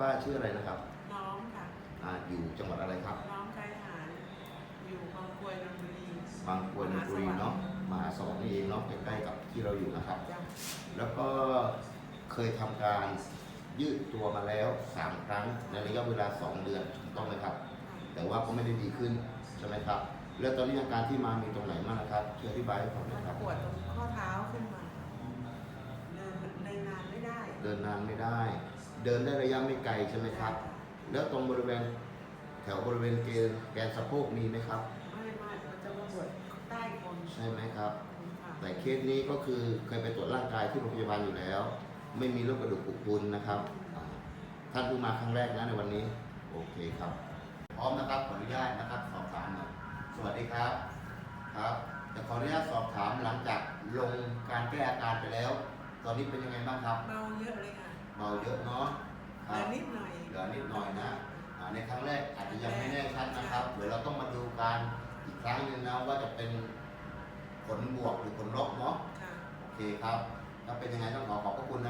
ป้าชื่ออะไรนะครับ น้องค่ะอ่าอยู่จังหวัดอะไรครับ น้องชายหารอยู่บางกรวยนนทบุรีบางกรวยนนทบุรีเนาะมหาสวัสดิ์นี่เองเนาะใกล้ๆกับที่เราอยู่นะครับ จ้ะแล้วก็เคยทำการยืดตัวมาแล้วสามครั้งในระยะเวลาสองเดือนถูกต้องไหมครับ แต่ว่าก็ไม่ได้ดีขึ้นใช่ไหมครับ แล้วตอนนี้อาการที่มามีตรงไหนบ้างนะครับช่วยอธิบายให้ฟังหน่อยครับปวดตรงข้อเท้าขึ้นมา เดินเดินนานไม่ได้ เดินนานไม่ได้ เดินได้ระยะไม่ไกลใช่ไหมครับ แล้วตรงบริเวณแถวบริเวณเกณฑ์แกนสะโพกมีไหมครับ ไม่ไม่มันจะมาปวดใต้คนใช่ไหมครับค่ะแต่เคสนี้ก็คือเคยไปตรวจร่างกายที่โรงพยาบาลอยู่แล้ว ไม่มีโรคกระดูกปุกพรุนนะครับอ่าท่านเพิ่งมาครั้งแรกนะในวันนี้ โอเคครับ พร้อมนะครับขออนุญาตนะครับสอบถามหน่อยสวัสดีครับครับ แต่ขออนุญาตสอบถามหลังจากลงการแก้อาการไปแล้ว ตอนนี้เป็นยังไงบ้างครับ เบาเยอะเลยค่ะเบาเยอะเนาะคเหลืรัอบนิดหน่อยเหลือนิดหน่อยนะอ่าในครั้งแรกอาจจะยังไม่แน่ชัดนะครับ เดี๋ยวเราต้องมาดูการอีกครั้งหนึ่งนะว่าจะเป็นผลบวกหรือผลลบเนาะ ค่ะ โอเคครับ ถ้าเป็นยังไงต้องขอขอบพระคุณนะครับในครั้งนี้ครับค่ะ